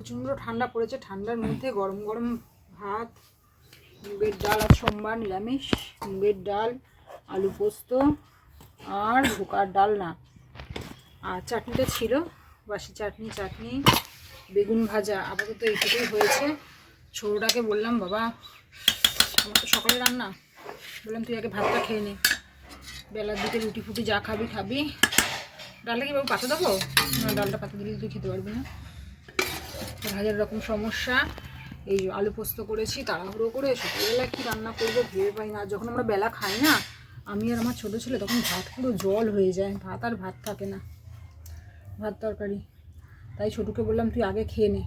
প্রচণ্ড ঠান্ডা পড়েছে, ঠান্ডার মধ্যে গরম গরম ভাত, মুগের ডাল আর সোমবার, নিরামিষ, মুগের ডাল, আলু পোস্ত আর ধোকার ডাল না। আর চাটনিটা ছিল, বাসি চাটনি চাটনি, বেগুন ভাজা, আপাতত এইটুকুই হয়েছে। ছোটোটাকে বললাম, বাবা, আমার তো সকালে রান্না। বললাম, তুই আগে ভাতটা খেয়ে নে। বেলার দিকে রুটি ফুটি যা খাবি খাবি। ডালটা কি বাবু পাতা দেবো? ডালটা পাতা দিলে তুই খেতে পারবি না। হাজার রকম সমস্যা। এই আলু পোস্ত করেছি, তাড়াহুড়ো করে সকালবেলা কি রান্না করব ভেবে পাই না। যখন আমরা বেলা খাই না, আমি আর আমার ছোটো ছেলে তখন ভাত পুরো জল হয়ে যায়, ভাত আর ভাত থাকে না, ভাত তরকারি। তাই ছোটুকে বললাম, তুই আগে খেয়ে নে।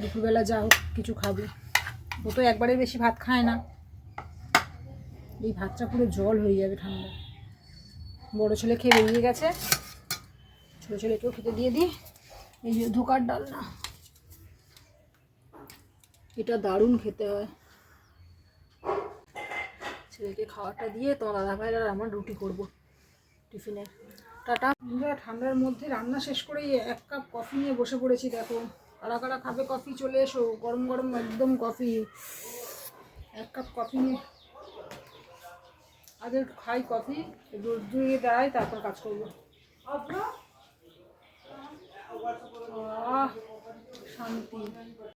দুপুরবেলা যা হোক, কিছু খাবি। ও তো একবারে বেশি ভাত খায় না। এই ভাতটা পুরো জল হয়ে যাবে ঠান্ডা। বড় ছেলে খেয়ে বেরিয়ে গেছে। ছোটো ছেলেকেও খেতে দিয়ে দিই। এই যে ধোকার ডাল না এটা দারুণ খেতে হয়। ছেলেকে খাওয়াটা দিয়ে তোমার দাদা ভাই আর আমার রুটি করব টিফিনে। টাটা। আমরা ঠান্ডার মধ্যে রান্না শেষ করেই এক কাপ কফি নিয়ে বসে পড়েছি, দেখো। কারা কারা খাবে কফি, চলে এসো। গরম গরম একদম কফি। এক কাপ কফি নিয়ে আগে খাই কফি দুধ দিয়ে দাঁড়াই, তারপর কাজ করব। আহ শান্তি